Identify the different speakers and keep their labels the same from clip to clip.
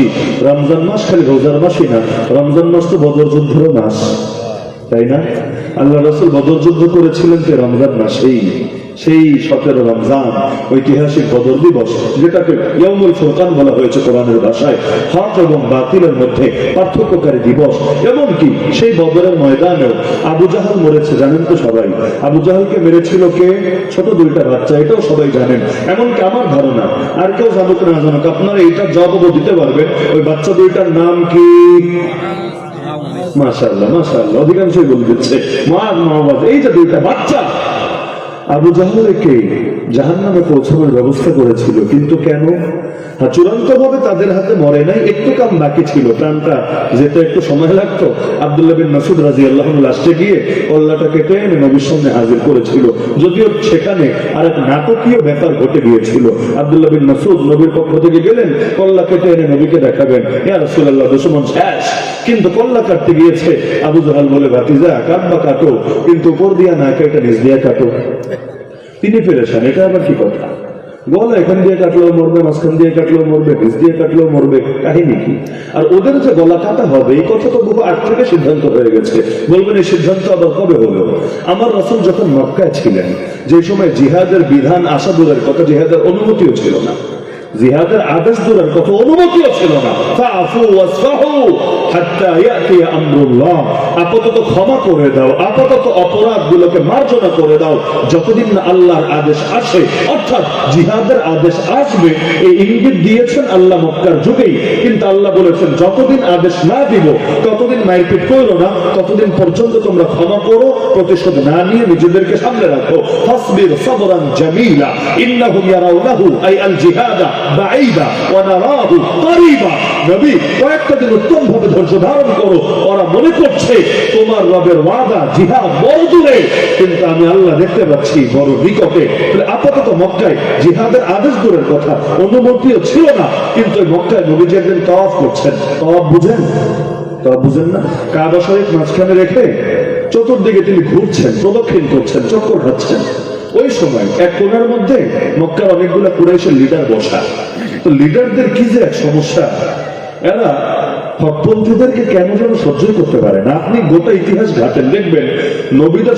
Speaker 1: মাসই রমজান মাস খালি রোজার মাসই না, রমজান মাস তো বদর যুদ্ধেরও মাস, তাই না? আল্লাহ রসুল বদর যুদ্ধ করেছিলেন তো রমজান মাসেই? সেই সতেরো রমজান ঐতিহাসিক বদর দিবস, যেটাকে ইয়মুল ফুরকান বলা হয়েছে কোরআনের ভাষায় হক এবং বাতিলের মধ্যে পার্থক্যকারী দিবস। এমনকি সেই বদরের ময়দানেও আবু জাহাল মরেছে, জানেন তো সবাই। আবু জাহালকে মেরেছিল কে? ছোট দুইটা বাচ্চা, এটাও সবাই জানেন। এমনকি আমার ধারণা, আর কেউ জানুক না জানুক, আপনারা এইটার জবাবও দিতে পারবেন। ওই বাচ্চা দুইটার নাম কি? মাশাআল্লাহ মাশাআল্লাহ, অধিকাংশই বলে দিচ্ছে মাদ মোহাম্মদ এই যে দুইটা বাচ্চা আবু জাহালকে জাহান্নামে পৌঁছানোর ব্যবস্থা করেছিল কিন্তু কেন? চূড়ান্ত ভাবে তাদের হাতে মরে নাই, একটু কাম বাকি ছিল। প্রাণটা যেতে একটু সময় লাগতো। বিন মাসুদ রাজি আল্লাহ লাস্টে গিয়ে কল্লাটাকে টেনে নবীর সামনে হাজির করেছিল। যদিও সেখানে আর এক নাটকীয় ব্যাপার ঘটে গিয়েছিল। আব্দুল্লাহ বিন মাসুদ নবীর পক্ষ থেকে গেলেন কল্লা কেটে এনে নবীকে দেখাবেন। ইয়া শেষ। কিন্তু কল্লা কাটতে গিয়েছে। আবু জাহাল বলে, ভাতিজা কাটবা কাটো। কিন্তু উপর দিয়া না কেটে নিচ দিয়া কাটো। তিনি পেরেছেন এটা আবার কি কথা? গলা এখান দিয়ে কাটলেও মরবে, মাঝখান দিয়ে কাটলেও মরবে নিচ দিয়ে কাটলেও মরবে, কাহিনী কি? আর ওদের যে গলা কাটা হবে, এই কথা তো বহু আট থেকে সিদ্ধান্ত হয়ে গেছে। বলবেন, এই সিদ্ধান্ত আবার কবে হলো? আমার রসুল যখন মক্কায় ছিলেন, যে সময় জিহাদের বিধান আশা দূরের কথা জিহাদের অনুমতিও ছিল না। জিহাদের আদেশ দূরের কথা অনুমতিও ছিল না। আপাতত ক্ষমা করে দাও, আপাতত মার্জনা করে দাও। যতদিন না আল্লাহর আদেশ আসে, অর্থাৎ জিহাদের আদেশ আসবে, এই ইঙ্গিত দিয়েছেন আল্লাহ মক্কার যুগেই। কিন্তু আল্লাহ বলেছেন, যতদিন আদেশ না দিব, ততদিন মারপিট করো না, ততদিন পর্যন্ত তোমরা ক্ষমা করো, প্রতিশোধ না নিয়ে নিজেদেরকে সামনে রাখো। ফাসবির সাবরান জামিলা ইয়ারাউনাহু, আই আল জিহাদা। বাঈদা ওয়া নারাহু করিবা। নবী, কয়েকটা দিন উত্তম ভাবে ধৈর্য ধারণ করো। ওরা মনে করছে তোমার রবের ওয়াদা, জিহাদ বড় দূরে। কিন্তু আমি আল্লাহ দেখতে পাচ্ছি বড় নিকটে। আপাতত মক্কায় জিহাদের আদেশ দূরের কথা। অনুমতিও ছিল না। কিন্তু মক্কায় নবীজি একদিন তওয়াফ করছেন। তওয়াফ বুঝেন? তওয়াফ বুঝেন না? কাবা শরীফ মাঝখানে রেখে চতুর্দিকে তিনি ঘুরছেন, প্রদক্ষিণ করছেন, চক্কর খাচ্ছেন। ওই সময়, এক কোণার মধ্যে মক্কার অনেকগুলো কুরাইশের লিডার বসা। তো লিডারদের কি যে এক সমস্যা? এরা কেন যেন করতে পারে না? আপনি গোটা ইতিহাস ঘাটেন দেখবেন, নবীদের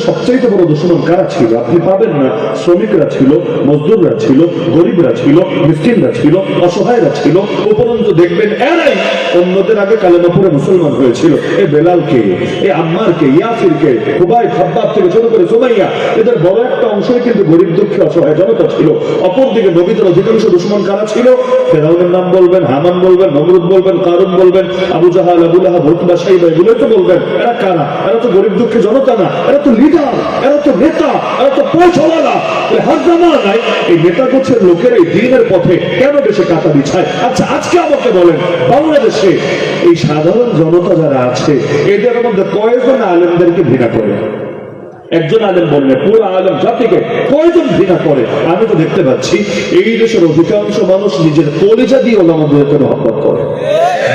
Speaker 1: বড় কারা ছিল? আপনি পাবেন না। শ্রমিকরা ছিল, মজদুররা ছিল, গরিবরা ছিল, মিসকিনরা ছিল, অসহায়রা ছিল। উপরন্ত দেখবেন, এরাই অন্যদের আগে কালেমাপুরে মুসলমান হয়েছিল। এ বেলালকে, এ আম্মারকে, ইয়াসিরকে, হুবাই খাব্বাব থেকে শুরু করে সোমাইয়া, এদের বড় একটা অংশই কিন্তু গরিব দুঃখী অসহায় জনতা ছিল। অপরদিকে নবীদের অধিকাংশ দুশ্মন কারা ছিল? ফেরাউনের নাম বলবেন, হামান বলবেন, নমরুদ বলবেন, কারুন বলবেন, আবু জাহাল, আবু লাহাব উতবা সাইবা, এগুলোই তো বলবেন। এরা কারা? এরা তো গরিব দুঃখী জনতা না, এরা তো লিডার এরা তো নেতা, এরা তো পৌঁছওয়ালা এই এই দিনের পথে কেন বিছায়? আচ্ছা আজকে আমাকে বলেন, বাংলাদেশে এই সাধারণ জনতা যারা আছে, এদের মধ্যে কয়েকজন আলেমদেরকে ঘৃণা করে। একজন আলেম বললেন পুরো আলেম জাতিকে কয়জন ঘৃণা করে? আমি তো দেখতে পাচ্ছি, এই দেশের অধিকাংশ মানুষ নিজের কলেজা দিয়ে ওলামাদেরকে মহব্বত করে।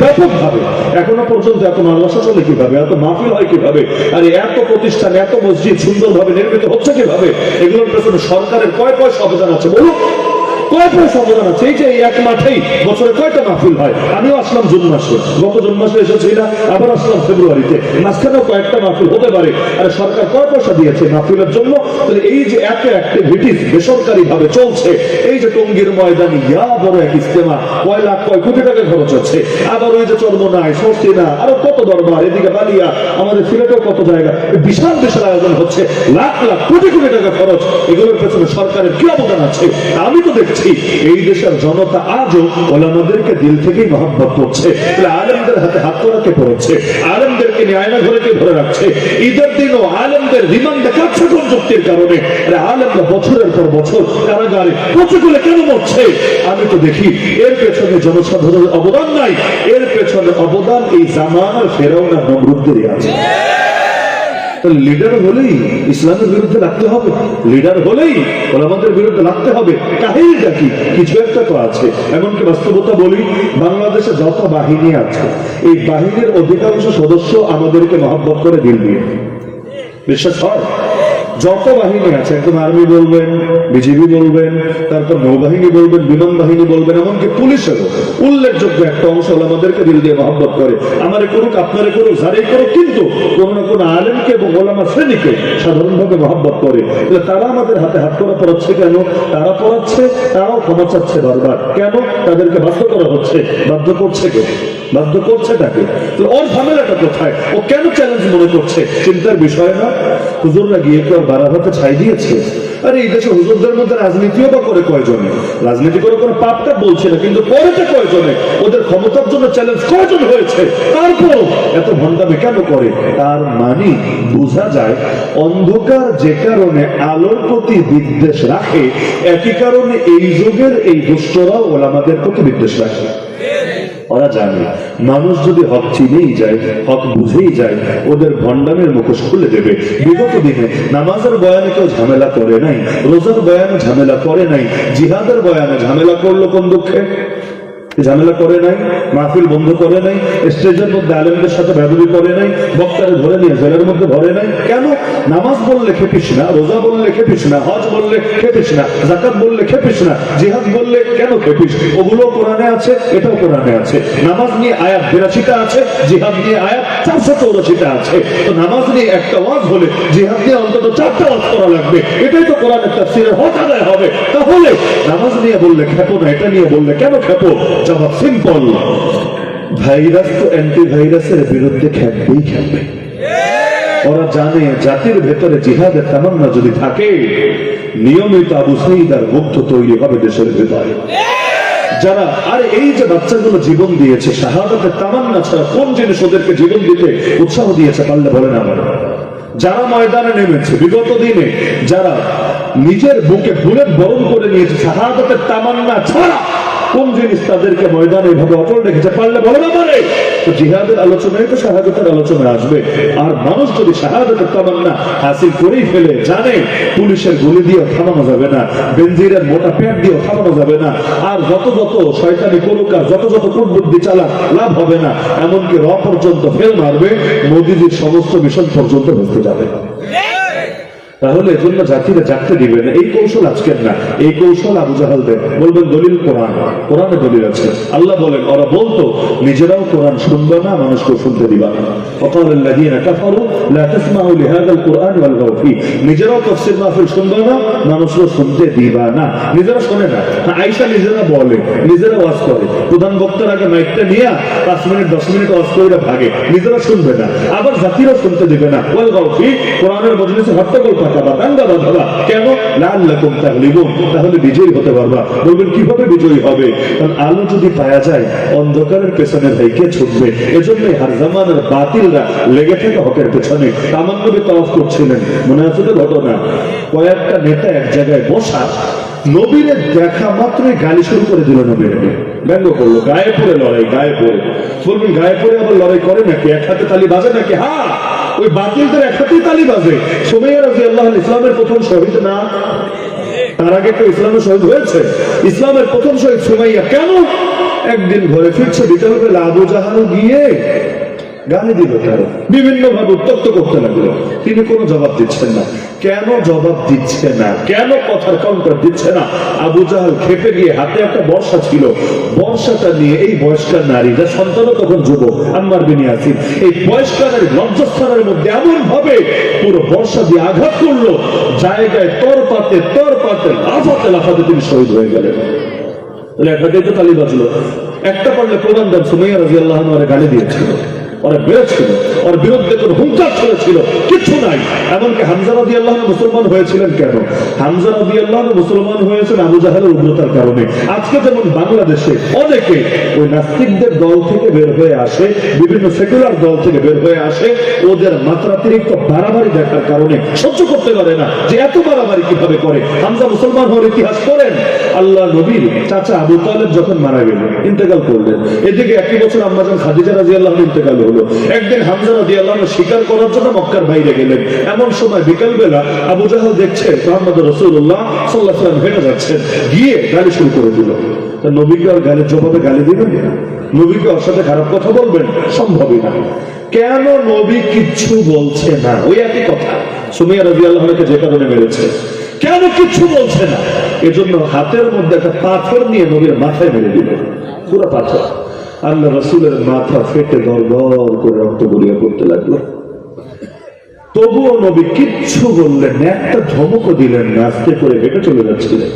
Speaker 1: ব্যাপকভাবে। এখনও পর্যন্ত এত মাদ্রাসা চলে কীভাবে, এত মাহফিল হয় কীভাবে, আর এত প্রতিষ্ঠান, এত মসজিদ সুন্দরভাবে নির্মিত হচ্ছে কীভাবে, এগুলোর পেছনে সরকারের কয় কয় অবদান আছে বলুন? কয় পয়সা অবদান আছে যে এক মাঠেই বছরে কয়টা মাহফিল হয়? আমিও আসলাম জুন মাসে। গত জুন মাসে এসেছি না, আবার আসলাম ফেব্রুয়ারিতে। মাঝখানেও কয়েকটা মাহফিল হতে পারে। আর সরকার কয় পয়সা দিয়েছে মাহফিলের জন্য? তাহলে এই যে এত অ্যাক্টিভিটিস বেসরকারি ভাবে চলছে, এই যে টঙ্গির ময়দানি, ইয়া বড় এক ইস্তেমা কয় লাখ, কয় কোটি টাকা খরচ হচ্ছে। আবার ওই যে চর্মনায় সস্তিনা আরও কত দরবার, এদিকে বালিয়া, আমাদের সিলেটেও কত জায়গা। বিশাল বিশাল আয়োজন হচ্ছে। লাখ লাখ, কোটি কোটি টাকা খরচ। এগুলোর পেছনে সরকারের কি অবদান আছে? আমি তো দেখছি এই দেশের জনতা আজও ওলামাদেরকে দিল থেকেই মহব্বত করছে। আলেমদের হাতে হাত করাকে পড়েছে? আলেমদেরকে নিয়ে আয়না ঘরেকে ধরে রাখছে। ঈদের দিনও আলেমদের রিমান্ডে কাছে যুক্তির কারণে আলেমরা বছরের পর বছর কারাগারে প্রতিকূলে কেন মরছে? আমি তো দেখি, এর পেছনে জনসাধারণের অবদান নাই, এর পেছনে অবদান এই জামানার ফেরাউনার নমরুদ্দেরই আছে। লিডার হলেই ইসলামের বিরুদ্ধে লাগতে হবে। লিডার হলেই ওলামাদের বিরুদ্ধে লাগতে হবে। কাহিনীটা কি? কিছু একটা তো আছে। এমনকি বাস্তবতা বলি, বাংলাদেশে যত বাহিনী আছে, এই বাহিনীর অধিকাংশ সদস্য আমাদেরকে মহব্বত করে দিল বিশ্বাস হয়? যত বাহিনী আছে একদম আর্মি বলবেন, বিজিবি বলবেন, তারপর নৌবাহিনী বলবেন, বিমান বাহিনী বলবেন, এমনকি পুলিশেরও উল্লেখযোগ্য একটা অংশ আমাদেরকে দিল দিয়ে মহব্বত করে। আমারে করুক, আপনারে করুক, যারাই করুক, কিন্তু কোন না কোন আলেমকে এবং ওলামা শ্রেণীকে সাধারণভাবে মহব্বত করে। তারা আমাদের হাতে হাত করা পড়াচ্ছে কেন? তারা পড়াচ্ছে, তারাও ক্ষমা চাচ্ছে বারবার। কেন? তাদেরকে বাধ্য করা হচ্ছে। বাধ্য করছে কে? বাধ্য করছে তাকে। তো ওর ঝামেলাটা কোথায়? ও কেন চ্যালেঞ্জ মনে করছে? চিন্তার বিষয় না। হুজুররা গিয়ে কেউ বারাভাতে ছাই দিয়েছে। আরে, এই দেশে হুজুরদের মধ্যে রাজনীতিও বা করে কয়জনে? রাজনীতি করে কোনো পাপটা বলছে না, কিন্তু করেছে কয়জনে? ওদের ক্ষমতার জন্য চ্যালেঞ্জ কয়জন হয়েছে? তারপর এত ভণ্ডামি কেন করে? তার মানে বোঝা যায়, অন্ধকার যে কারণে আলোর প্রতি বিদ্বেষ রাখে, একই কারণে এই যুগের এই দুষ্টরা ওলামাদের প্রতি বিদ্বেষ রাখে। ওরা জানে। মানুষ যদি হক চিনেই যায়, হক বুঝেই যায়, ওদের ভণ্ডামের মুখোশ খুলে দেবে। বিগত দিনে নামাজের বয়ানে কেউ ঝামেলা করে নাই, রোজার বয়ানে ঝামেলা করে নাই, জিহাদের বয়ানে ঝামেলা করল কোন দুঃখে? ঝামেলা করে নাই, মাহফিল বন্ধ করে নাই স্টেজের মধ্যে আলেমদের সাথে ব্যবহার করে নাই, বক্তারে ধরে নিয়ে জেলের মধ্যে ভরে নাই। কেন? নামাজ বললে খেপিস না, রোজা বললে খেপিস না, হজ বললে খেপিস না জাকাত বললে খেপিস না, জিহাদ বললে কেন খেপিস? ওগুলো কোরআনে আছে, এটাও কোরআনে আছে। নামাজ নিয়ে আয়াত বিরাশিটা আছে, জিহাদ নিয়ে আয়াত চারশো চৌরাশিটা আছে। তো নামাজ নিয়ে একটা ওয়াজ হলে জিহাদ নিয়ে অন্তত চারটা ওয়াজ করা লাগবে। এটাই তো কোরআনের তাফসীরের হক আদায় হবে। তাহলে নামাজ নিয়ে বললে খেপো না, এটা নিয়ে বললে কেন খেপো? জবাব সিম্পল। ভাইরাস তো অ্যান্টি ভাইরাসের বিরুদ্ধে খেপবেই খেপবে ওরা জানে জাতির ভেতরে জিহাদের তামান্না যদি থাকে, নিয়মিত আবু সাইদার মুগ্ধ তৈরি হবে দেশের ভেতরে। যারা, আর এই যে বাচ্চাগুলো জীবন দিয়েছে, শাহাদাতের তামান্না ছাড়া কোন জিনিস ওদেরকে জীবন দিতে উৎসাহ দিয়েছে পারলে বলেন আমার? যারা ময়দানে নেমেছে, বিগত দিনে যারা নিজের বুকে বুলেট বরণ করে নিয়েছে, শাহাদাতের তামান্না ছাড়া কোন জিনিস তাদেরকে ময়দানে এভাবে অটল রেখেছে পারলে বলে না পারে জিহাদের আলোচনায় তো শাহাদতের আলোচনা আসবে। আর মানুষ যদি শাহাদতের তামান্না হাসিল করেই ফেলে, জানে পুলিশের গুলি দিয়ে থামানো যাবে না, বেনজিরের মোটা প্যাট দিয়ে থামানো যাবে না, আর যত যত শয়তানি করুক আর যত যত কুটবুদ্ধি চালা লাভ হবে না, এমনকি র পর্যন্ত ফেল মারবে, মোদিজির সমস্ত মিশন পর্যন্ত ভেস্তে যাবে। তাহলে জন্য জাতিরা জাগতে দিবে না। এই কৌশল আজকের না। এই কৌশল আবু জাহাল দেন। বলবেন, দলিল কোরআন। কোরআনে দলিল আছে। আল্লাহ বলেন, ওরা বলতো, নিজেরাও কোরআন শুনবে না, মানুষকে শুনতে দিবা অকাল না নিজেরা শুনে না। নিজেরা বলে, নিজেরা করে। প্রধান বক্তার আগে নিয়ে মিনিট 10 মিনিট ভাগে। নিজেরা শুনবে না। আবার জাতিরা শুনতে দিবে না। ওয়াল কোরআনের তাহলে বিজয়ী হতে পারবা। বলবেন, কীভাবে বিজয়ী হবে? কারণ আলো যদি পাওয়া যায়, অন্ধকারের পেছনে ভাই ছুটবে। এজন্যই হার বাতিলরা লেগে থাকে হকের পেছনে। তামান নবী তওয়াফ করছিলেন। মনে আছে ঘটনা। কয়েকটা নেতা এক জায়গায় বসা, নবীরে দেখা মাত্রই গালি শুরু করে দিল নবীর ব্যঙ্গ করল। গায়ে পড়ে লড়াই, গায়ে পড়ে। বলবেন, গায়ে পড়ে আবার লড়াই করে নাকি? এক হাতে তালি বাজে নাকি? হ্যাঁ ওই বাতিলদের একসাথেই তালি বাজে। সোমাইয়া রাজি আল্লাহ ইসলামের প্রথম শহীদ না? তার আগে তো ইসলামের শহীদ হয়েছে। ইসলামের প্রথম শহীদ সোমাইয়া কেন? একদিন ঘরে ফিরছে বিকালবেলা আবু জাহাল গিয়ে গালি দিল তার বিভিন্ন ভাবে উত্তক্ত করতে লাগল। তিনি কোনো জবাব দিচ্ছেন না। কেন জবাব দিচ্ছে না? কেন কথার কাউন্টার দিচ্ছে না? আবু জাহাল খেপে গিয়ে হাতে একটা বর্ষা ছিল। বর্ষাটা নিয়ে এই বয়স্কার নারী যা সন্তানও তখন যুবক, আম্মার বিনি আসিফ এই বয়স্কারের লজ্জাস্থানের মধ্যে এমন ভাবে পুরো বর্ষা দিয়ে আঘাত করল, জায়গায় তর পাতে তর পাতে লাফাতে লাফাতে তিনি শহীদ হয়ে গেলেন। তাহলে একাধিক তো তালি বাজলো। একটা পারলে প্রধান দেন সুমাইয়া রাজি আল্লাহ গালি দিয়েছিল। ওরা বেরোচ্ছিল, ওর বিরুদ্ধে হুঙ্কার চলেছিল, কিছু নাই। এমনকি আল্লাহ মুসলমান হয়েছিলেন কেন? আল্লাহ মুসলমান হয়েছেন আবু উগ্রতার কারণে। আজকে যেমন বাংলাদেশে অনেকে ওই নাস্তিকদের দল থেকে বের হয়ে আসে, বিভিন্ন সেকুলার দল থেকে বের হয়ে আসে, ওদের মাত্রাতিরিক্ত বাড়াবাড়ি দেখার কারণে সহ্য করতে পারে না যে এত বাড়াবাড়ি কীভাবে করে। হামজা মুসলমান হওয়ার ইতিহাস করেন আল্লাহ নবীর চাচা আবু তালেব যখন মারা গেলেন ইন্তেকাল করলেন। এদিকে একই বছর আম্মাজান খাদিজা রাজি আল্লাহ ইন্তেকাল হলো। একদিন হামজা রাজি আল্লাহ স্বীকার করার জন্য মক্কার বাইরে গেলেন। এমন সময় বিকাল বেলা আবু জাহাল দেখছে মোহাম্মদ রসুল্লাহ সাল্লাহ সাল্লাম হেঁটে যাচ্ছেন। গিয়ে গাড়ি শুরু করে দিল। তা নবীকে আর গালির জবাবে গালি দিবেন নবীকে ওর সাথে খারাপ কথা বলবেন? সম্ভবই না। কেন নবী কিচ্ছু বলছে না? ওই একই কথা। সুমিয়া রাজি আল্লাহকে যে কারণে মেরেছে। কেন কিছু বলছে না? এজন্য হাতের মধ্যে একটা পাথর নিয়ে নবীর মাথায় মেরে দিল। পুরো পাথর। আল্লাহ রসুলের মাথা ফেটে দর করে রক্ত গড়িয়ে পড়তে লাগল। তবুও নবী কিচ্ছু বললেন একটা ধমকও দিলেন না, আস্তে করে হেঁটে চলে যাচ্ছিলেন।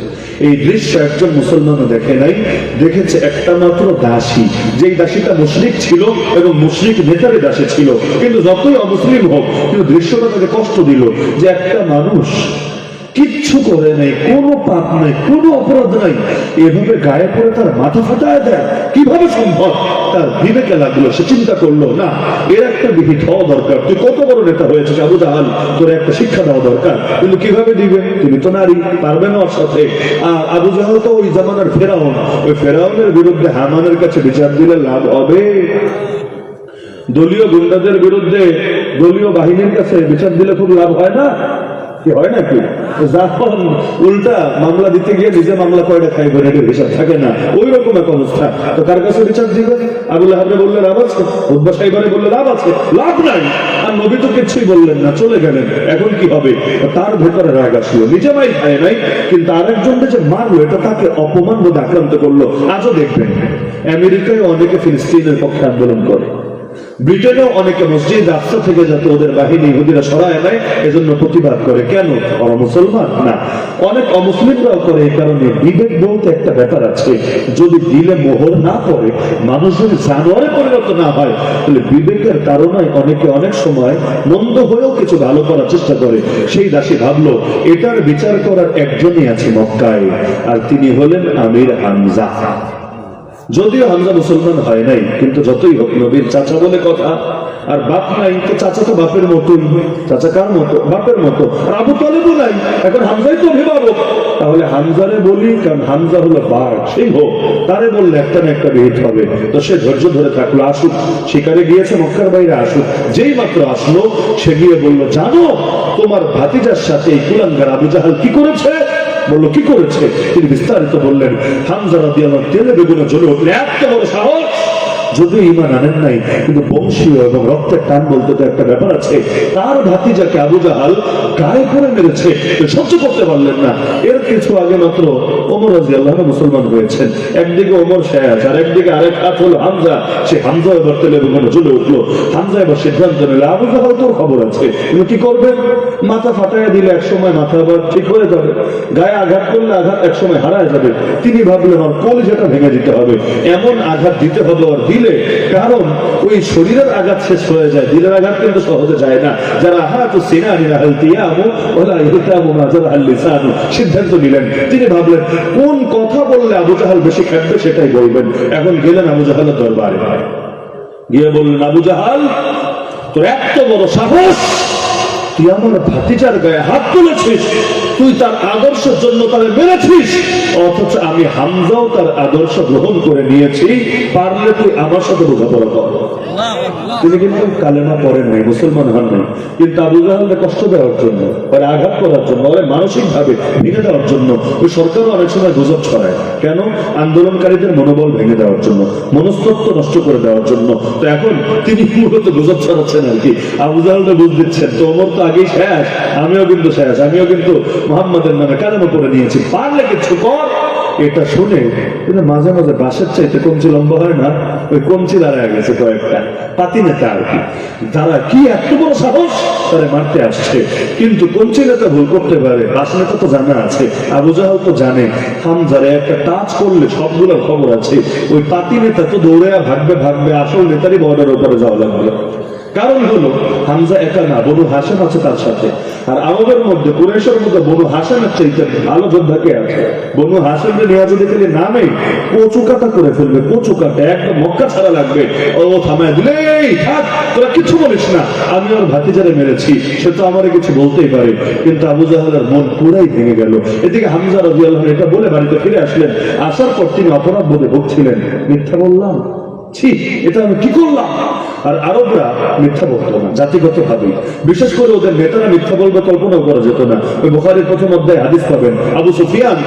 Speaker 1: এই দৃশ্য একজন মুসলমানও দেখে নাই, দেখেছে একটা মাত্র দাসী, যেই দাসীটা মুশরিক ছিল এবং মুশরিক নেতারে দাসী ছিল। কিন্তু যতই অমুসলিম হোক, কিন্তু দৃশ্যটা তাকে কষ্ট দিল যে একটা মানুষ কিচ্ছু করে নাই, কোনো পাপ নাই, কোনো অপরাধ নাই। এভাবে গায়ে পড়ে তার মাথা ফাটায় দেয়। কীভাবে সম্ভব? তার বিবেকে লাগল, সে চিন্তা করল, না, এর একটা বিহিত হওয়া দরকার। তুই কত বড় নেতা হয়েছে আবু জাহাল? তোর একটা শিক্ষা দেওয়া দরকার। কিন্তু কীভাবে দিবে? তুমি তো নারী, পারবে না ওর সাথে। আর আবু জাহাল তো ওই জামানার ফেরাউন। ওই ফেরাউনের বিরুদ্ধে হামানের কাছে বিচার দিলে লাভ হবে। দলীয় গুন্ডাদের বিরুদ্ধে দলীয় বাহিনীর কাছে বিচার দিলে খুব লাভ হয় না? নবী তো কিছুই বললেন না, চলে গেলেন। এখন কি হবে? তার ভেতরে রাগ আসলো। নিজে মাই খায় নাই, কিন্তু আরেকজনকে যে মারলো, এটা তাকে অপমান বোধ আক্রান্ত করল। আজও দেখবেন। আমেরিকায় অনেকে ফিলিস্তিনের পক্ষে আন্দোলন করে। ব্রিটেনেও অনেকে মসজিদ রাস্তা থেকে যাতে ওদের বাহিনী ইহুদিরা সরায় নেয়, এজন্য প্রতিবাদ করে। কেন? ওরা মুসলমান? না। অনেক অমুসলিমরাও করে এই কারণে। বিবেক বলতে একটা ব্যাপার আছে, যদি দিলে মোহর না পড়ে মানুষ যদি জানোয়ারে পরিণত না হয়, তাহলে বিবেকের কারণে অনেকে অনেক সময় মন্দ হয়েও কিছু ভালো করার চেষ্টা করে। সেই দাসী ভাবলো, এটার বিচার করার একজনই আছে মক্কায়, আর তিনি হলেন আমির হামজা। যদিও হামজা মুসলমান হয় নাই, কিন্তু যতই হোক নবীর চাচা বলে কথা, আর বাপ নাই, তো চাচা তো বাপের মতোই। চাচা কার মতো? বাপের মতো। আর আবু তালেবও নাই। এখন হামজাই তো অভিভাবক। তাহলে হামজারে বলি, কারণ হামজা হলো বাঘ। সিংহ তারে বললে একটা না একটা বিহিত হবে। তো সে ধৈর্য ধরে থাকল, আসুক। শিকারে গিয়েছে, মক্কার বাইরে আসুক। যেই মাত্র আসলো, সে গিয়ে বলল, জানো, তোমার ভাতিজার সাথে এই কুলাঙ্গার আবু জাহাল কি করেছে? বলল, কি করেছে? তিনি বিস্তারিত বললেন হামজারা দিয়ে আমার তেলে বেগুনে জ্বলে উঠলে এত বড় সাহস যদি ইমান আনেন নাই, কিন্তু বংশীয় এবং রক্তের টান বলতে তো একটা ব্যাপার আছে। তার ভাতিজাকে আবু জাহাল গায়ে করে মেরেছে। সহ্য করতে পারলেন না। এর কিছু আগে মাত্র ওমর রাজি আল্লাহ মুসলমান হয়েছেন। একদিকে ওমর শেষ আর একদিকে আরেক হাত হলো হামজা। সে হামজা এবার তেলে বেগুনে জ্বলে উঠল। হামজা এবার সিদ্ধান্ত নিল, আবু জাহাল তোর খবর আছে। কিন্তু কি করবেন? মাথা ফাটাইয়া দিলে এক সময় মাথা আবার ঠিক হয়ে যাবে। গায়ে আঘাত করলে আঘাত এক সময় হারায় যাবে। তিনি ভাবলেন, আমার কলিজাটা ভেঙে দিতে হবে, এমন আঘাত দিতে হবে আর দিলে কারণ ওই শরীরের আঘাত শেষ হয়ে যায়, দিলের আঘাত কিন্তু সহজে যায় না। যারা হাত সিনানি রাহাল তিয়ামু, ওলা ইহতামু সিদ্ধান্ত নিলেন। তিনি ভাবলেন, কোন কথা বললে আবু জাহাল বেশি খাটবে সেটাই বলবেন। এখন গেলেন আবু জাহালের দরবারে। গিয়ে বললেন, আবু জাহাল, তোর এত বড় সাহস! তুই আমার ভাতিজার গায়ে হাত তুলেছিস, তুই তার আদর্শের জন্য তারে মেরেছিস, অথচ আমি হামজাও তার আদর্শ গ্রহণ করে নিয়েছি, পারলে তুই আমার সাথে বোঝাপড়া কর। তিনি কিন্তু কালেমা পড়েন নাই, মুসলমান হন নাই। কিন্তু আবু জাহালকে কষ্ট দেওয়ার জন্য ওর আঘাত করার জন্য ওরে মানসিক ভাবে ভেঙে দেওয়ার জন্য ওই সরকারও অনেক সময় গুজব ছড়ায়। কেন? আন্দোলনকারীদের মনোবল ভেঙে দেওয়ার জন্য মনস্তত্ব নষ্ট করে দেওয়ার জন্য। তো এখন তিনি মূলত গুজব ছড়াচ্ছেন আর কি। আবু জাহালটা বুঝ দিচ্ছেন, তো ওমর তো আগেই শেষ, আমিও কিন্তু শেষ, আমিও কিন্তু মোহাম্মদের নামে কালেমা পড়ে নিয়েছি। পারলে কিছু কর। এটা শুনে কিন্তু মাঝে মাঝে বাসের চাইতে কমচি লম্বা হয় না, ওই কমচি দাঁড়ায় গেছে কয়েকটা। পাতি নেতা আর কি? যারা কি এত বড় সাহস, তারা মারতে আসছে। কিন্তু কমচি নেতা ভুল করতে পারে বাস নেতা তো জানা আছে। আবু জাহাল তো জানে, হামজারে একটা টাচ করলে সবগুলোর খবর আছে। ওই পাতি নেতা তো দৌড়ে ভাগবে ভাগবে, আসল নেতারই বর্ডার উপরে যাওয়া লাগবে কারণ হলো, হামজা একা না, বনু হাসেম আছে তার সাথে। আর আমাদের মধ্যে কুরেশের মধ্যে বনু হাসেমের চাইতে ভালো যোদ্ধাকে আছে? বনু হাসেমকে নেওয়া যদি খালি নামে কচু কাটা করে ফেলবে, কচু কাটা, একদম মক্কা ছাড়া লাগবে। ও থামায় দিলে থাক, তোরা কিছু বলিস না। আমি ওর ভাতিজারে মেরেছি, সে তো আমার কিছু বলতেই পারে। কিন্তু আবু জাহালের মন পুরাই ভেঙে গেল। এদিকে হামজা রাজি আল্লাহ এটা বলে বাড়িতে ফিরে আসলেন। আসার পর তিনি অপরাধ বোধে ভুগছিলেন। মিথ্যা বললাম। ছি, এটা আমি কি করলাম? আর আরবরা মিথ্যা বলতো না জাতিগত ভাবে বিশেষ করে ওদের নেতারা মিথ্যা বলবে কল্পনাও করা যেত না। ওই বুখারীর প্রথম অধ্যায় হাদিস পাবেন, আবু সুফিয়ান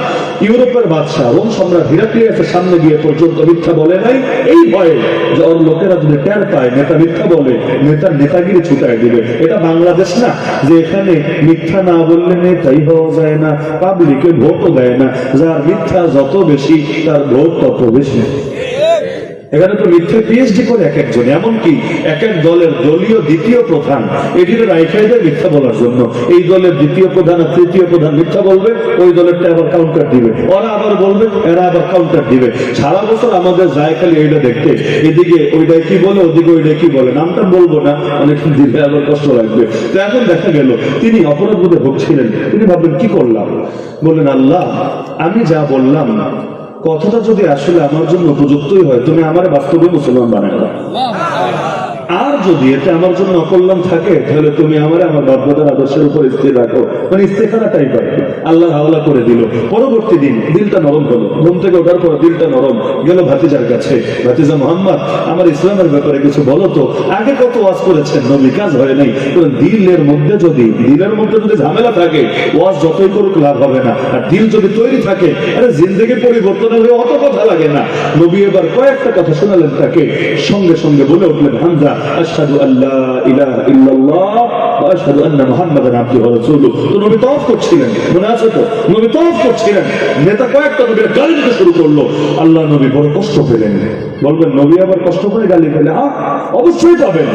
Speaker 1: ইউরোপের বাদশাহ, রোম সম্রাট হিরাক্লিয়াসের সামনে গিয়ে পর্যন্ত মিথ্যা বলে নাই। এই ভয়ে যে ওর লোকেরা যদি টের পায়, নেতা মিথ্যা বলে, নেতার নেতাগিরি ছুটায় দিবে। এটা বাংলাদেশ না, যে এখানে মিথ্যা না বললে নেতাই হওয়া যায় না, পাবলিকে ভোটও দেয় না। যার মিথ্যা যত বেশি, তার ভোট তত বেশি। এখানে তো মিথ্যে পিএইচডি করে এক একজন এমনকি এক এক দলের দলীয় দ্বিতীয় প্রধান। এটির রাইখাই দেয় মিথ্যা বলার জন্য। এই দলের দ্বিতীয় প্রধান আর তৃতীয় প্রধান মিথ্যা বলবে, ওই দলেরটা আবার কাউন্টার দিবে। ওরা আবার বলবে, এরা আবার কাউন্টার দিবে। সারা বছর আমাদের যায় খালি এইটা দেখতে। এদিকে ওইটাই কি বলে, ওদিকে ওইটাই কি বলে? নামটা বলব না, অনেক দিলে আবার কষ্ট লাগবে। তো এখন দেখা গেল, তিনি অপরাধ বোধে ভুগছিলেন। তিনি ভাবলেন, কি করলাম? বললেন, আল্লাহ, আমি যা বললাম কথাটা যদি আসলে আমার জন্য উপযুক্তই হয় তুমি আমার বাস্তবে মুসলমান দাও আর যদি এটা আমার জন্য অকল্যাণ থাকে, তাহলে তুমি আমার আমার বাপদাদার আদর্শের উপর স্থির রাখো। মানে ইস্তেখানা টাইপ আর আল্লাহ হাওলা করে দিল। পরবর্তী দিন দিলটা নরম হলো। ঘুম থেকে ওঠার পর দিলটা নরম। গেল ভাতিজার কাছে। ভাতিজা, মোহাম্মদ, আমার ইসলামের ব্যাপারে কিছু বলো তো। আগে কত ওয়াজ করেছেন? নবী, কাজ হয় নাই দিলের মধ্যে যদি, দিলের মধ্যে যদি ঝামেলা থাকে, ওয়াজ যতই করুক লাভ হবে না। আর দিল যদি তৈরি থাকে, আরে জিন্দগি পরিবর্তন হলে অত কথা লাগে না। নবী এবার কয়েকটা কথা শোনালেন তাকে। সঙ্গে সঙ্গে বলে উঠলেন, হামজা আশহাদু আল্লাহ ইলাহা ইল্লাল্লাহ ওয়া আশহাদু আন্না মুহাম্মাদান আবদুহু ওয়া রাসূলুহু। তো নবী তওয়াফ করছিলেন মনে আছে তো? নবী তওয়াফ করছিলেন। নেতা কয়েকটা নবীর গালি দিতে শুরু করল। আল্লাহ নবী বড় কষ্ট পেলেন। বলবেন, নবী আবার কষ্ট করে গালি ফেলে। আহ, অবশ্যই পাবেন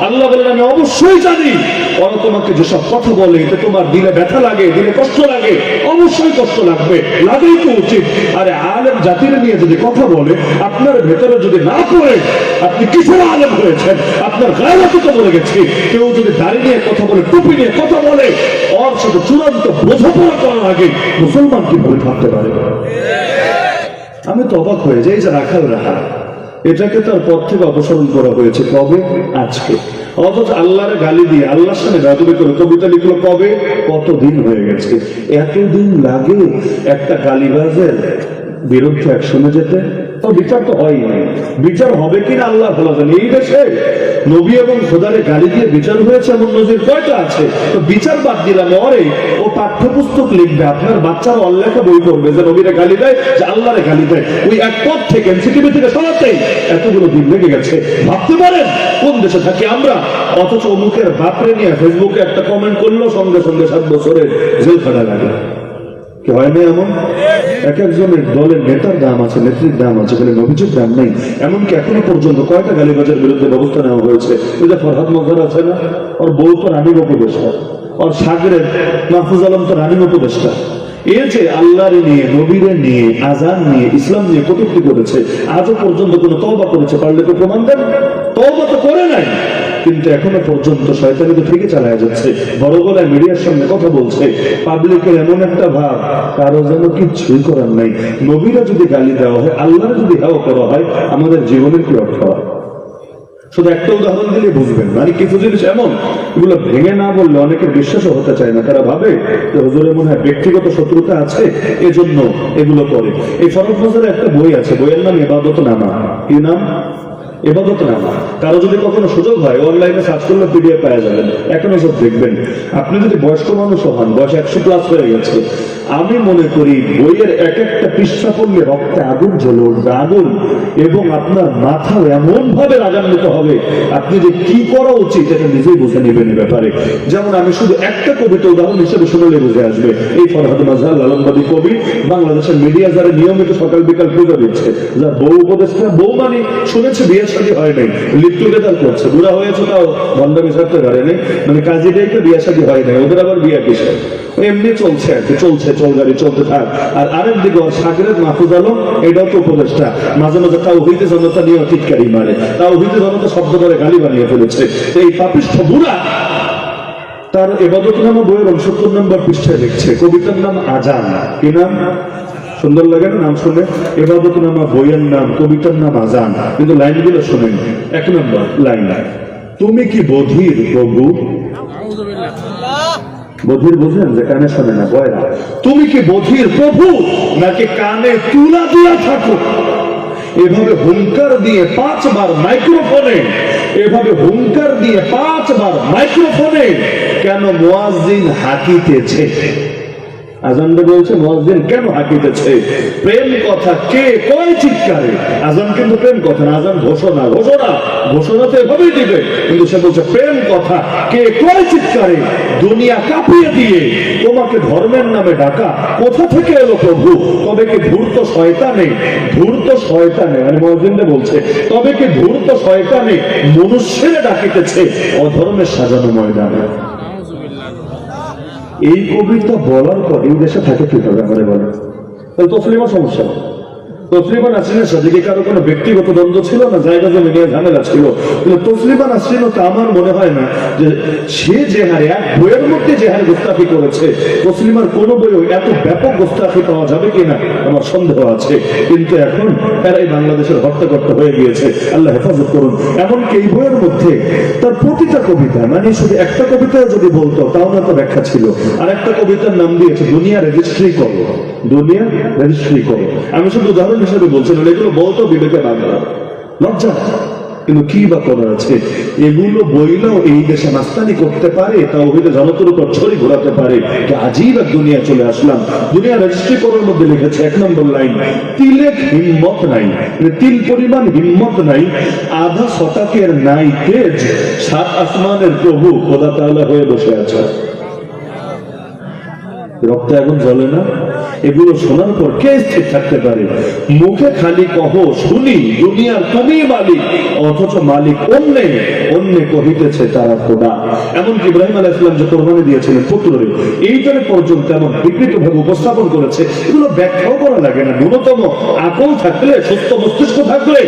Speaker 1: আল্লাহ বলেন, আমি অবশ্যই জানি। ওরা তোমাকে যেসব কথা বলে, এতে তোমার দিলে ব্যথা লাগে, দিলে কষ্ট লাগে, অবশ্যই কষ্ট লাগবে, লাগেই তো উচিত। আরে, আলেম জাতির নিয়ে যদি কথা বলে, আপনার ভেতরে যদি না করে আপনি কিসের আলেম হয়েছেন? আপনার গায়ে কথা বলে গেছি। কেউ যদি দাঁড়িয়ে নিয়ে কথা বলে, টুপি নিয়ে কথা বলে ওর সাথে চূড়ান্ত বোঝাপড়া করার আগে মুসলমান কীভাবে থাকতে পারে? আমি তো অবাক হয়ে যাই যে রাখাল রাখা এটাকে তার পর থেকে অপসারণ করা হয়েছে কবে? আজকে। অথচ আল্লাহর গালি দিয়ে আল্লাহর সামনে গাদুবে করে কবিতা লিখলো কবে? কতদিন হয়ে গেছে। এতদিন লাগে একটা গালিবাজের বিরুদ্ধে একশনে যেতে? তো বিচার তো নাই বিচার হবে কিনা আল্লাহ ভালো জানে। এই দেশে নবী এবং খোদারে গালি দিয়ে বিচার হয়েছে এমন নজির কয়টা আছে। তো বিচার বাদ দিলাম, অরে ও পাঠ্যপুস্তক লিখবে, আপনার বাচ্চার অল্লেখা বই পড়বে যে নবীরে গালি দেয়, যে আল্লাহরে গালি দেয়। ওই এক পথ থেকে এনসিটিভি থেকে সরাতেই এতগুলো দিন লেগে গেছে। ভাবতে পারেন কোন দেশে থাকি আমরা? অথচ অমুকের বাপরে নিয়ে ফেসবুকে একটা কমেন্ট করল, সঙ্গে সঙ্গে সাত বছরের জেল খাটা লাগে কি হয় না এমন? এক একজনের দলের নেতার দাম আছে, নেত্রীর দাম আছে বলে নভিযোগ দাম নেই। এমনকি এখনও পর্যন্ত কয়টা গালিবাজের বিরুদ্ধে ব্যবস্থা নেওয়া হয়েছে? যে ফরহাদ মজার আছে না? ওর বউ তো রানীর উপদেষ্টা ওর সাগরের মাহফুজ আলম তো রানীর উপদেষ্টা এ যে আল্লাহর নিয়ে, নবীরে নিয়ে, আজান নিয়ে, ইসলাম নিয়ে কটূক্তি করেছে, আজও পর্যন্ত কোনো তওবা করেছে, পারলে তো প্রমাণ দেন। তওবা তো করে নাই। কিন্তু এখনও পর্যন্ত শয়তানি তো ঠিকই চালায় যাচ্ছে। বড় গলায় মিডিয়ার সঙ্গে কথা বলছে, পাবলিকের এমন একটা ভাব, কারও যেন কিচ্ছুই করার নাই। নবীরা যদি গালি দেওয়া হয়, আল্লাহর যদি হেও করা হয়, আমাদের জীবনের কি অর্থ শুধু একটা উদাহরণ দিলে বুঝবেন মানে কিছু জিনিস এমন, এগুলো ভেঙে না বললে অনেকের বিশ্বাসও হতে চায় না। তারা ভাবে যে হুজুরের মনে হয় ব্যক্তিগত শত্রুতা আছে, এজন্য এগুলো করে। এই বাজারে একটা বই আছে, বইয়ের নাম এবাদত নামা। কি নাম? এবাদত নামা কারও যদি কখনো সুযোগ হয় অনলাইনে সার্চ করলে পিডিএফ পাওয়া যাবেন এখন সব দেখবেন। আপনি যদি বয়স্ক মানুষ হন, বয়স একশো প্লাস হয়ে গেছে। আমি মনে করি বইয়ের এক একটা পৃষ্ঠা পড়লে রক্তে আগুন জ্বলে আগুন। এবং আপনার মাথা এমন ভাবে রাগান্বিত হবে। আপনি যে কি করা উচিত, এটা নিজেই বুঝে নেবেন ব্যাপারে। যেমন আমি শুধু একটা কবিতা উদাহরণ হিসেবে শুনলে বুঝে আসবে। এই ফরহাদ মাজহার লালনবাদী কবি, বাংলাদেশের মিডিয়া যারা নিয়মিত সকাল বিকাল পূজা দিচ্ছে, যার বউ উপদেষ্টা বউ মানে শুনেছে বিয়ে শাদী হয় নাই। লিপ টুগেদার করছে। বুড়া হয়েছে তাও বন্ধামি ছাড়তে পারে নাই। মানে কাজী ডেকে বিয়ে হয় নাই। ওদের আবার বিয়ে কিসে এমনি চলছে আর কি। চলছে, চল গাড়ি, চলতে থাক। আর আরেক দিকে ওর মাহফুজ আলম, এটাও তো উপদেষ্টা। মাঝে মাঝে তাও হইতে জনতা নিয়ে টিটকারি মারে। তাও হইতে জনতা শব্দ করে গালি বানিয়ে ফেলেছে। এই পাপিষ্ঠ বুড়া তার এবাদত নামা বইয়ের উনসত্তর নম্বর পৃষ্ঠায় লিখছে। কবিতার নাম আজান। কি নাম? সুন্দর লাগে না নাম শুনে এবাদত নামা বইয়ের নাম, কবিতার নাম আজান। কিন্তু লাইনগুলো শুনেন। এক নম্বর লাইন। তুমি কি বধির প্রভু বধির বোঝেন যে কানে শোনে না বয়রা তুমি কি বধির প্রভু? নাকি কানে তুলা দিয়া থাকো? এভাবে হুঙ্কার দিয়ে পাঁচবার মাইক্রোফোনে, এভাবে হুঙ্কার দিয়ে পাঁচবার মাইক্রোফোনে কেন মোয়াজিন হাকিতেছে? বলছে কেন হাঁকিতেছে প্রেম কথা কে কয় চিৎকারে? আজান কিন্তু প্রেম কথা না, আজান ঘোষণা। ঘোষণা ঘোষণা তো এভাবেই দিবে। কিন্তু সে বলছে, প্রেম কথা কে কয় চিৎকারে? দুনিয়া কাঁপিয়ে দিয়ে। তোমাকে ধর্মের নামে ডাকা। কোথা থেকে এলো প্রভু? তবে কি ধূর্ত শয়তানে? ধূর্ত শয়তানে। মানে মসজিদে বলছে, তবে কি ধূর্ত শয়তানে মনুষ্যের ডাকিতেছে? অধর্মের সাজানো ময়দানে। এই কবিতা বলার পর এই দেশে থাকে কীভাবে আমাদের বলে তাহলে তসলিমা সমস্যা। তসলিমা নাসরিনের সাথে কি কারও কোনো ব্যক্তিগত দ্বন্দ্ব ছিল না? জায়গা জমি নিয়ে ঝামেলা ছিল? কিন্তু তসলিমা নাসরিন তো আমার মনে হয় না যে সে যে হারে, এক বইয়ের মধ্যে যে হারে গোস্তাফি করেছে, তসলিমার বইও এত ব্যাপক গোস্তাফি পাওয়া যাবে কিনা আমার সন্দেহ আছে। কিন্তু এখন এরাই বাংলাদেশের হয়ে গিয়েছে। আল্লাহ হেফাজত করুন। এমনকি এই বইয়ের মধ্যে তার প্রতিটা কবিতা মানে শুধু একটা কবিতা যদি বলতো, তাও না তো ব্যাখ্যা ছিল। আর একটা কবিতার নাম দিয়েছে, দুনিয়া রেজিস্ট্রি করো। দুনিয়া রেজিস্ট্রি করো। আমি শুধু উদাহরণ হিসেবে বলছিলাম এগুলো বলতো বিবেকে বাংলা লজ্জা কিন্তু কি বা করার আছে? এগুলো বইলেও এই দেশে মাস্তানি করতে পারে তা ওহিতে জনতর উপর ছড়ি ঘোরাতে পারে। আজীব এক দুনিয়া চলে আসলাম। দুনিয়া রেজিস্ট্রি করার মধ্যে লিখেছে এক নম্বর লাইন, তিলেক হিম্মত নাই। মানে তিল পরিমাণ হিম্মত নাই। আধা শতাকের নাই তেজ সাত আসমানের প্রভু খোদা তাআলা হয়ে বসে আছে রক্ত এখন জ্বলে না? এগুলো শোনার পর কে স্থির থাকতে পারে? মুখে খালি কহ, শুনি, দুনিয়ার তুমি মালিক, অথচ মালিক অন্যে অন্যে কহিতেছে তারা খোদা। এমনকি ইব্রাহিম আলাহ ইসলাম যে কোরবানি দিয়েছিলেন পুত্রে এইটারে পর্যন্ত এমন বিকৃত ভাবে উপস্থাপন করেছে। এগুলো ব্যাখ্যাও করা লাগে না। ন্যূনতম আকল থাকলে, সুস্থ মস্তিষ্ক থাকলে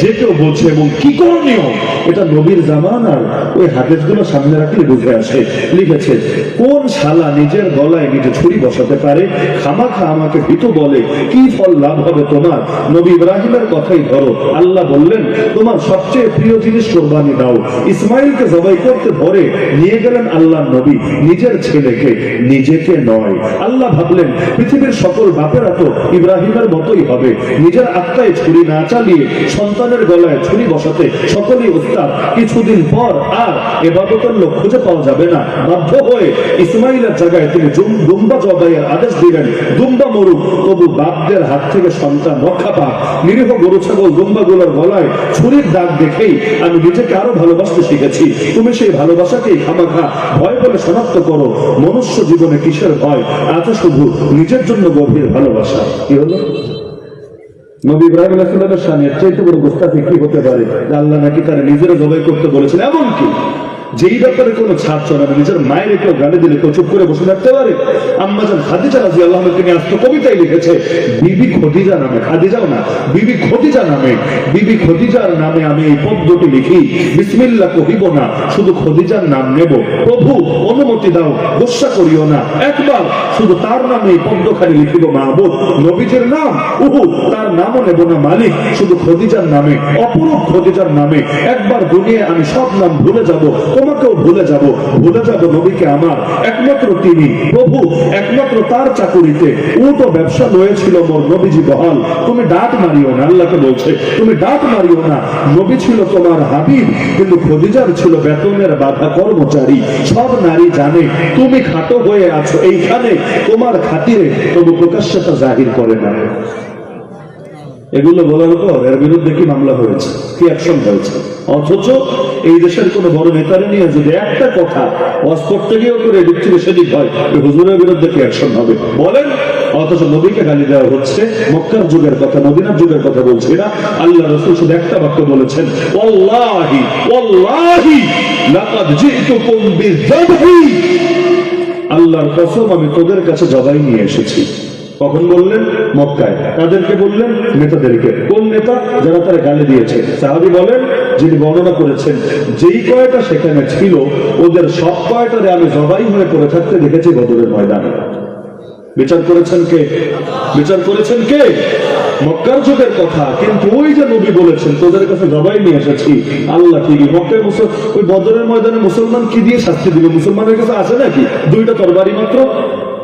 Speaker 1: যে কেউ বোঝে এবং কি করণীয়? এটা নবীর জামান আর ওই হাদিসগুলো সামনে রাখলে বুঝে আসে। লিখেছে, কোন শালা নিজের গলায় নিজে ছুরি বসাতে পারে? খামাখা আমাকে ভীত বলে, কি ফল লাভ হবে তোমার? নবী ইব্রাহিমের কথাই ধরো। আল্লাহ বললেন, তোমার সবচেয়ে প্রিয় জিনিস কোরবানি দাও। ইসমাইলকে জবাই করতে ধরে নিয়ে গেলেন আল্লাহ নবী, নিজের ছেলেকে, নিজেকে নয়। আল্লাহ ভাবলেন, পৃথিবীর সকল বাপেরা তো ইব্রাহিমের মতোই হবে। নিজের আত্মায় ছুরি না চালিয়ে সন্তানের গলায় ছুরি বসাতে সকলেই উত্তাপ। কিছুদিন পর আর এবাদতের লোক খুঁজে পাওয়া যাবে না। বাধ্য হয়ে ইসমাইলের জায়গায় তিনি দুম্বা জবাইয়ের আদেশ দিলেন, দুম্বা মরুক, তবু বাপদের হাত থেকে সন্তান রক্ষা পাক। নিরীহ গরু ছাগল দুম্বাগুলোর গলায় ছুরির দাগ দেখেই আমি নিজেকে আরও ভালোবাসতে শিখেছি। তুমি সেই ভালোবাসাকেই খামাখা ভয় বলে শনাক্ত করো। মনুষ্য জীবনে কিসের ভয়? আছে শুধু নিজের জন্য গভীর ভালোবাসা। কি হলো? নবী ইব্রাহিম আলাইহিসসালামের সামনে এর চাইতে বড় গোস্তাফি কি হতে পারে? আল্লাহ নাকি তার নিজেরা জবাই করতে বলেছেন। এমন কি যেই ব্যাপারে কোনো ছাড় চলে নিজের মায়ের কেউ গালি দিলে কেউ চুপ করে বসে থাকতে পারে? আম্মাজান খাদিজা রাজি আল্লাহ তিনি আজকে কবিতায় লিখেছে, বিবি খদিজা নামে, খাদিজাও না, বিবি খদিজা নামে, বিবি খদিজার নামে আমি এই পদ্মটি লিখি বিসমিল্লাহ কহিব না, শুধু খদিজার নাম নেব, প্রভু অনুমতি দাও, গোসা করিও না, একবার শুধু তার নামে এই পদ্মখানি লিখিব মাহবুব, নবীজের নাম, উহু, তার নামও নেব না মালিক, শুধু খদিজার নামে, অপরূপ খদিজার নামে, একবার দুনিয়া আমি সব নাম ভুলে যাব তোমাকেও ভুলে যাব ভুলে যাব নবীকে আমার। একমাত্র তিনি, প্রভু, একমাত্র তার চাকুরিতে। উট ও ব্যবসা রয়েছিল মোর নবীজি বহাল। তুমি ডাক মারিও না, আল্লাহকে বলছে, তুমি ডাক মারিও না। নবী ছিল তোমার হাবিব, কিন্তু খদিজার ছিল বেতনের বাধা কর্মচারী। সব নারী জানে, তুমি খাটো হয়ে আছো এইখানে, তোমার খাতিরে তবু প্রকাশ্যে তা জাহির করে না এগুলো বলার পর এর বিরুদ্ধে কি মামলা হয়েছে? কি অ্যাকশন হয়েছে? অথচ এই দেশের কোন বড় নেতারে নিয়ে যদি একটা কথা ওয়াজ করতে গিয়েও করে থেকে সেদিক হয় হুজুরের বিরুদ্ধে কি অ্যাকশন হবে? বলেন। অথচ নবীকে গালি দেওয়া হচ্ছে। মক্কার যুগের কথা, মদিনার যুগের কথা বলছি না আল্লাহ রসুল শুধু একটা বাক্য বলেছেন, ওয়াল্লাহি ওয়াল্লাহি, লাকাদ জিতুকুম বিযাবহি। আল্লাহর কসম, আমি তোদের কাছে জবাই নিয়ে এসেছি। কখন বললেন? মক্কায়। তাদেরকে বললেন? নেতাদেরকে। কোন নেতা? যারা তারা গালি দিয়েছে। সাহাবি বলেন, যিনি বর্ণনা করেছেন, যেই কয়টা সেখানে ছিল, ওদের সব কয়টারে আমি জবাই হয়ে পড়ে থাকতে দেখেছি বদরের ময়দানে। বিচার করেছেন কে? বিচার করেছেন কে? মক্কার যুগের কথা। কিন্তু ওই যে নবী বলেছেন, তোদের কাছে জবাই নিয়ে এসেছি। আল্লাহ ঠিকই মক্কায় মুসল ওই বদরের ময়দানে মুসলমান কি দিয়ে শাস্তি দিবে? মুসলমানের কাছে আছে নাকি? দুইটা তরবারি মাত্র?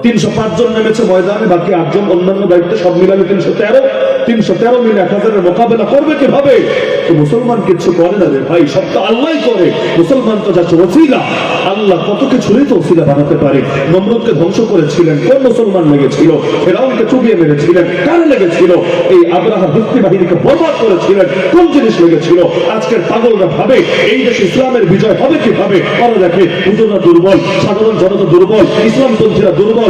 Speaker 1: তিনশো পাঁচ জন নেমেছে ময়দানে, বাকি আটজন অন্যান্য দায়িত্ব সব মিলালে তিনশো তেরো। তিনশো তেরো মিলে এক হাজারের মোকাবেলা করবে কীভাবে? মুসলমান কিছু করে না রে ভাই, সব তো আল্লাহ করে। মুসলমান তো যাচ্ছে ওসিলা। আল্লাহ কত কিছুরই তো ওসিলা বানাতে পারে। নমরুদকে ধ্বংস করেছিলেন, কোন মুসলমান লেগেছিল? ফেরাউনকে চুবিয়ে মেরেছিলেন, কার লেগেছিল? এই আব্রাহা দুঃখী বাহিনীকে বরবাদ করেছিলেন, কোন জিনিস লেগেছিল? আজকের পাগলরা ভাবে, এই দেশে ইসলামের বিজয় হবে কীভাবে? ওরা দেখে হুজুররা দুর্বল, সাধারণ জনতা দুর্বল, ইসলামপন্থীরা দুর্বল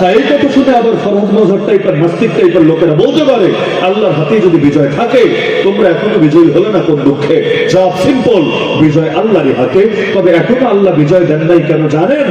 Speaker 1: তাই এইটা শুধু আবার ফরহাদ মজহার টাইপের নাস্তিক টাইপের লোকেরা বলতে পারে, আল্লাহর হাতে যদি বিজয় থাকে, তোমরা এখনও বিজয়ী হলে না কোন দুঃখে? জব সিম্পল বিজয় আল্লাহরই হাতে। তবে এখনও আল্লাহ বিজয় দেন নাই কেন জানেন?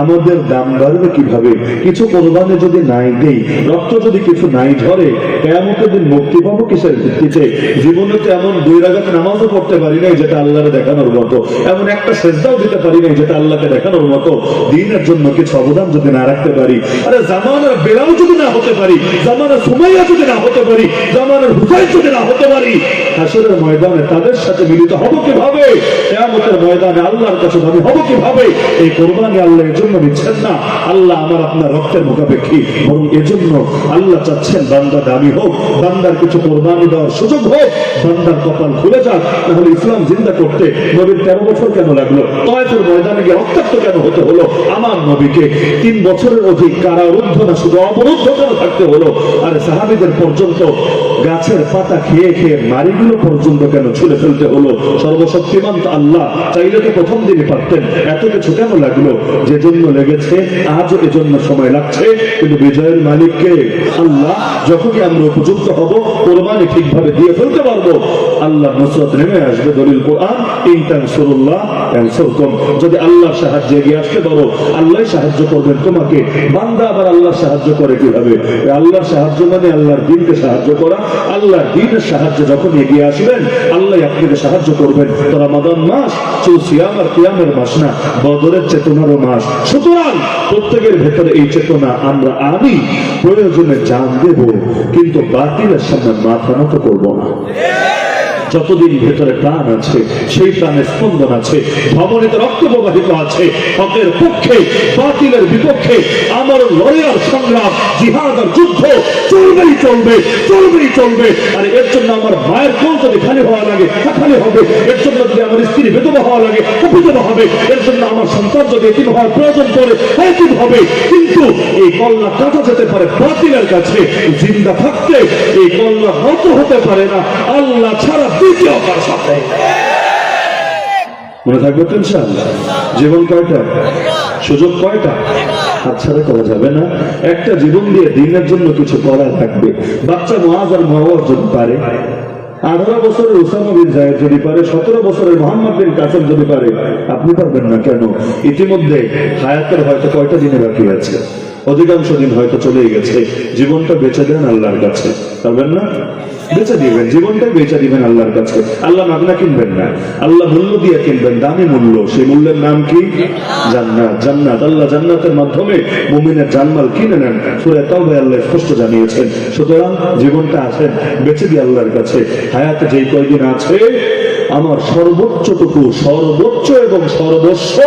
Speaker 1: আমাদের দাম বাড়বে কীভাবে? কিছু কোরবানে যদি নাই দেই, রক্ত যদি কিছু নাই ঝরে, কেয়ামতের দিন মুক্তি পাবো কিসের ভিত্তিতে? জীবনে তো এমন দুই রাগাত নামাজও পড়তে পারি নাই যেটা আল্লাহরে দেখানোর মতো। এমন একটা সেজদাও দিতে পারি নাই যেটা আল্লাহকে দেখানোর মতো। দিনের জন্য কিছু অবদান যদি না রাখতে পারি, আরে জামানের বেড়াও যদি না হতে পারি, জামানের সুমাইয়া যদি না হতে পারি, জামানের হুসাইন যদি না হতে পারি, হাসরের ময়দানে তাদের সাথে মিলিত হব কীভাবে? কেয়ামতের ময়দানে আল্লাহর কাছে দাবি হব কীভাবে? এই কোরবানি আল্লাহ নিচ্ছেন না আল্লাহ আমার আপনার রক্তের মুখাপেক্ষী। বরং এজন্য আল্লাহ চাচ্ছেন বান্দা দাবি হোক, বান্দার কিছু কোরবানি দেওয়ার সুযোগ হোক, বান্দার কপাল খুলে যাক তাহলে ইসলাম জিন্দা করতে নবীর তেরো বছর কেন লাগল? ময়দানে গিয়ে কেন হতে হলো? আমার নবীকে তিন বছরের অধিক কারারুদ্ধ না, শুধু অবরুদ্ধ কেন থাকতে হলো? আরে সাহাবিদের পর্যন্ত গাছের পাতা খেয়ে খেয়ে মারিগুলো পর্যন্ত কেন ছুলে ফেলতে হলো? সর্বশক্তিমান আল্লাহ, চাইলে তো প্রথম দিনই পারতেন। এত কিছু কেন লাগল? যে জন্য লেগেছে, আজও এজন্য সময় লাগছে, কিন্তু বিজয়ের মালিককে আল্লাহ যখনই আমরা উপযুক্ত হব, কোরবানি ঠিকভাবে দিয়ে ফেলতে পারব। আল্লাহ নসরত নেমে আসবে দলিল কোরআন ইনতান সুরুল্লাহ ইয়ানসুরকুম। যদি আল্লাহ সাহায্যে এগিয়ে আসতে পারো, আল্লাহ সাহায্য করবেন তোমাকে। বান্দা আবার আল্লাহর সাহায্য করে কীভাবে? এই আল্লাহর সাহায্য মানে আল্লাহর দিনকে সাহায্য করা। আল্লাহর দিনের সাহায্যে যখন এগিয়ে আসবেন, আল্লাহ আপনাকে সাহায্য করবেন। তো রমাদান মাস, শুধু সিয়াম আর কিয়ামের মাস না, বদরের চেতনারও মাস। সুতরাং প্রত্যেকের ভেতরে এই চেতনা, আমরা আমি প্রয়োজনে জান দেব, কিন্তু বাতিলের সামনে মাথা নত করব না। যতদিন ভেতরে প্রাণ আছে, সেই প্রাণে স্পন্দন আছে ভবনীতে রক্ত প্রবাহিত আছে হকের পক্ষে, বাতিলের বিপক্ষে, আমার লড়াইয়ার সংগ্রাম, জিহাদ আর যুদ্ধ চলবেই চলবে চলবেই চলবে। আর এর জন্য আমার মায়ের কোল যদি খালি হওয়া লাগে, তা খালি হবে। এর জন্য যদি আমার স্ত্রী বেদবা হওয়া লাগে, তা বিধবা হবে। এর জন্য আমার সন্তান যদি এতিম হওয়ার প্রয়োজন পড়ে এতিম হবে। কিন্তু এই কল্লা কাটা যেতে পারে বাতিলের কাছে, জিন্দা থাকতে এই কল্লা হত হতে পারে না। আল্লাহ ছাড়া দ্বিতীয় কার সাথে মনে থাকবে ইনশাআল্লাহ জীবন কয়টা? সুযোগ কয়টা? হাতছাড়া করা যাবে না। একটা জীবন দিয়ে দিনের জন্য কিছু করা থাকবে। বাচ্চা মহাজ আর মহাওয়াজ যদি পারে, আঠারো বছরের ওসামা বিন জায়েদ যদি পারে, সতেরো বছরের মোহাম্মদ বিন কাসেম যদি পারে, আপনি পারবেন না কেন? ইতিমধ্যে হায়াতের হয়তো কয়টা দিনে বাকি আছে? অধিকাংশ দিন হয়তো চলেই গেছে। জীবনটা বেঁচে দেন আল্লাহর কাছে। পারবেন না? বেঁচে দিবেন, জীবনটাই বেঁচে দিবেন আল্লাহর কাছে। আল্লাহ মাগনা কিনবেন না, আল্লাহ মূল্য দিয়ে কিনবেন, দামি মূল্য। সেই মূল্যের নাম কি? জান্নাত। জান্নাত, আল্লাহ জান্নাতের মাধ্যমে মুমিনের জানমাল কিনে নেন। সুরে তবে আল্লাহ স্পষ্ট জানিয়েছেন। সুতরাং জীবনটা আছেন বেঁচে দিয়ে আল্লাহর কাছে। হায়াতে যেই কয়দিন আছে আমার সর্বোচ্চটুকু সর্বোচ্চ এবং সর্বস্ব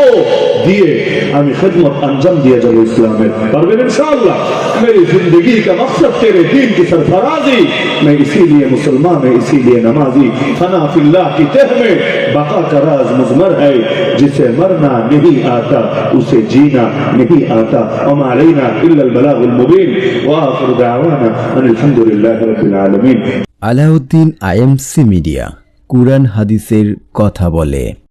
Speaker 1: দিয়ে আমি খেদমত আঞ্জাম দিয়ে যাবো ইসলামের পারবেন ইনশাআল্লাহ मेरी जिंदगी का मकसद तेरे दीन की सरफराजी मैं इसीलिए मुसलमान मैं इसीलिए नमाजी फना फिल्लाह की तह में बका का राज मुजमर है जिसे मरना नहीं आता उसे जीना नहीं आता वमा अलैना इल्ला अल बलागुल मुबीन वा आखिर दावाना अनिल हम्दुलिल्लाहि रब्बिल आलमीन
Speaker 2: আলাউদ্দিন আইএমসি মিডিয়া কুরআন হাদিসের কথা বলে।